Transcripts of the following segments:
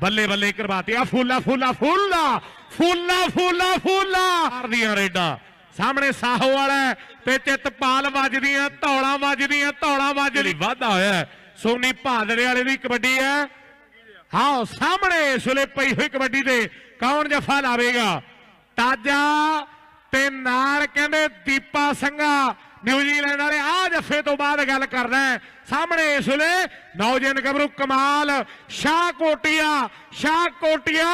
ਬੱਲੇ ਬੱਲੇ ਕਰਵਾਤੀ ਆ ਫੂਲਾ ਫੂਲਾ ਫੂਲਾ ਫੂਲਾ ਫੂਲਾ ਫੂਲਾ। ਮਾਰਦੀਆਂ ਰੇਡਾਂ। ਸਾਹਮਣੇ ਸਾਹੋ ਵਾਲਾ ਤੇ ਚਿੱਤਪਾਲ ਵੱਜਦੀਆਂ ਧੌਲਾਂ ਵੱਜਦੀਆਂ ਧੌਲਾਂ ਵੱਜਦੀ ਵਾਧਾ ਹੋਇਆ। ਸੋਨੀ ਭਾਦੜੇ ਵਾਲੇ ਦੀ ਕਬੱਡੀ ਹੈ। ਹਾਂ ਸਾਹਮਣੇ ਸੁਲੇ ਪਈ ਹੋਈ ਕਬੱਡੀ ਦੇ ਕੌਣ ਜਫਾ ਲਾਵੇਗਾ? ਤਾਜਾ ਤੇ ਨਾਲ ਕਹਿੰਦੇ ਦੀਪਾ ਸੰਘਾ। ਨਿਊਜ਼ੀਲੈਂਡ ਵਾਲੇ ਆ ਜਫੇ ਤੋਂ ਬਾਅਦ ਗੱਲ ਕਰਦਾ। ਸਾਹਮਣੇ ਇਸ ਵੇਲੇ ਨੌਜਵਾਨ ਗੱਭਰੂ ਕਮਾਲ ਸ਼ਾਹ ਕੋਟੀਆ ਸ਼ਾਹ ਕੋਟੀਆ।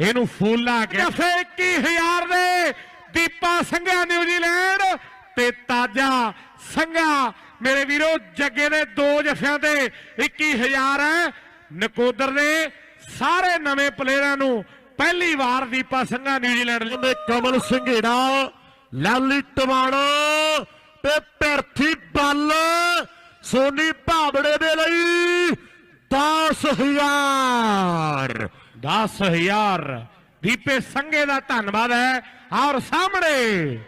ਇਹਨੂੰ ਫੂਲਾ ਕੇ ਜਫੇ 21000 ਦੇ ਦੀਪਾ ਸੰਘਾ ਨਿਊਜ਼ੀਲੈਂਡ ਤੇ ਤਾਜਾ ਸੰਘਾ ਮੇਰੇ ਵੀਰੋ ਜੱਗੇ ਦੇ ਦੋ ਜਫਿਆਂ ਤੇ 21000 ਹੈ। ਨਕੋਦਰ ਦੇ ਸਾਰੇ ਨਵੇਂ ਪਲੇਅਰਾਂ ਨੂੰ ਪਹਿਲੀ ਵਾਰ ਦੀਪਾ ਸੰਘਾ ਨਿਊਜ਼ੀਲੈਂਡ ਨੇ ਕਮਲ ਸਿੰਘੇੜਾ ਲਾਲੀ ਟਵਾਣਾ ਤੇ ਭਰਥੀ ਬੱਲ, ਸੋਨੀ ਭਾਬੜੇ ਦੇ ਲਈ 10000 10000 ਦੀਪੇ ਸੰਘੇ ਦਾ ਧੰਨਵਾਦ ਹੈ। ਔਰ ਸਾਹਮਣੇ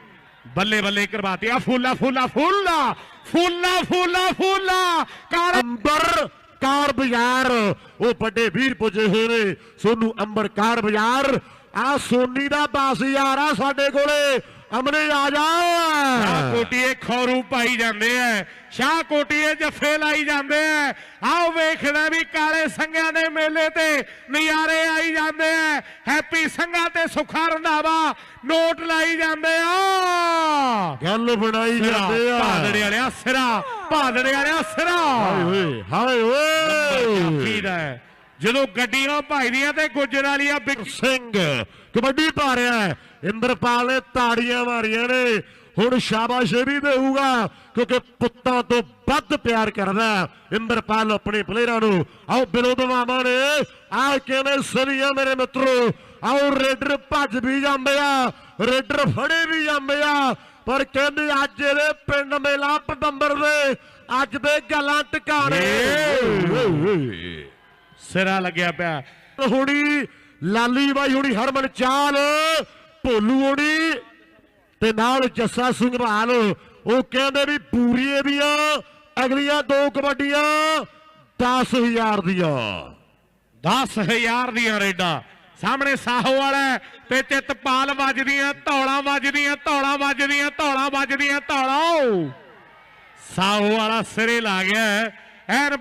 ਬੱਲੇ ਬੱਲੇ ਕਰਵਾਤੀ। ਆ ਫੂਲਾ ਫੂਲਾ ਫੂਲਾ ਫੂਲਾ ਫੂਲਾ ਫੂਲਾ ਕਾਰ ਅੰਬਰ ਕਾਰ ਬਾਜ਼ਾਰ। ਉਹ ਵੱਡੇ ਵੀਰ ਪੁੱਜੇ ਹੋਏ ਨੇ। ਸੋਨੂੰ ਅੰਬਰ ਕਾਰ ਬਾਜ਼ਾਰ। ਆ ਸੋਨੀ ਦਾ 10000 ਆ ਸਾਡੇ ਕੋਲੇ। ਅਮਨੇ ਆ ਜਾ। ਸ਼ਾਹ ਕੋਟੀਏ ਖੌਰੂ ਪਾਈ ਜਾਂਦੇ ਐ। ਸ਼ਾਹ ਕੋਟੀਏ ਜੱਫੇ ਲਾਈ ਜਾਂਦੇ ਐ। ਆਓ ਵੇਖਦਾ ਵੀ ਕਾਲੇ ਸੰਘਿਆਂ ਦੇ ਮੇਲੇ ਤੇ ਨਜ਼ਾਰੇ ਆਈ ਜਾਂਦੇ ਐ। ਹੈਪੀ ਸੰਘਾ ਤੇ ਸੁਖਾ ਰੰਧਾਵਾ ਨੋਟ ਲਾਈ ਜਾਂਦੇ ਆ। ਗੱਲ ਬਣਾਈ ਜਾਂਦੇ ਆ। ਭਾਦੜੇ ਵਾਲਿਆ ਸਿਰਾ ਭਾਦੜੇ ਵਾਲਿਆ ਸਿਰਾ। ਹਾਏ ਓਏ ਹਾਏ ਓਏ। ਚਾਹੀਦਾ ਹੈ। ਜਦੋਂ ਗੱਡੀਆਂ ਭਜਦੀਆਂ ਤੇ ਗੁੱਜਰ ਵਾਲੀਆਂ ਬਿਕ ਸਿੰਘ ਕਬੱਡੀ ਪਾ ਰਿਹਾ ਹੈ। ਇੰਦਰਪਾਲ ਨੇ ਤਾੜੀਆਂ ਮਾਰੀਆਂ ਨੇ। ਹੁਣ ਸ਼ਾਬਾਸ਼ ਇਹ ਵੀ ਦੇਊਗਾ ਕਿਉਂਕਿ ਪੁੱਤਾਂ ਤੋਂ ਵੱਧ ਪਿਆਰ ਕਰਦਾ ਇੰਦਰਪਾਲ ਆਪਣੇ ਪਲੇਅਰਾਂ ਨੂੰ ਆਓ ਬਿਲੋਦਵਾਮਾ ਨੇ ਆ ਕਹਿੰਦੇ ਸਰੀਆ ਮੇਰੇ ਮਿੱਤਰੋ? ਆਓ ਰੇਡਰ ਭੱਜ ਵੀ ਜਾਂਦੇ ਆ ਰੇਡਰ ਫੜੇ ਵੀ ਜਾਂਦੇ ਆ। ਪਰ ਕਹਿੰਦੇ ਅੱਜ ਇਹਦੇ ਪਿੰਡ ਮੇਲਾ ਪਤੰਬਰ ਦੇ ਅੱਜ ਦੇ ਗੱਲਾਂ ਟਿਕਾਣੇ। ਸਿਰਾ ਲੱਗਿਆ ਪਿਆ। ਹੁਣੀ ਲਾਲੀ ਬਾਈ ਹੁਣੀ, ਹਰਮਨ ਚਾਲ, ਭੋਲੂ ਹੁਣੀ ਤੇ ਨਾਲ ਜੱਸਾ ਸਿੰਘ ਭਾਲ ਉਹ ਕਹਿੰਦੇ ਵੀ ਪੂਰੀਏ ਦੀਆਂ ਅਗਲੀਆਂ ਦੋ ਕਬੱਡੀਆਂ 10000 ਦੀਆਂ। 10000 ਦੀਆਂ ਰੇਡਾਂ। ਸਾਹਮਣੇ ਸਾਹੋ ਵਾਲਾ ਹੈ ਤੇ ਚਿੱਤਪਾਲ ਵੱਜਦੀਆਂ, ਧੌਲਾਂ ਵੱਜਦੀਆਂ ਧੌਲਾਂ ਵੱਜਦੀਆਂ ਧੌਲਾਂ ਵੱਜਦੀਆਂ, ਧੌਲਾ। ਸਾਹੋ ਵਾਲਾ ਸਿਰੇ ਲਾ ਗਿਆ ਹੈ। ਐਨ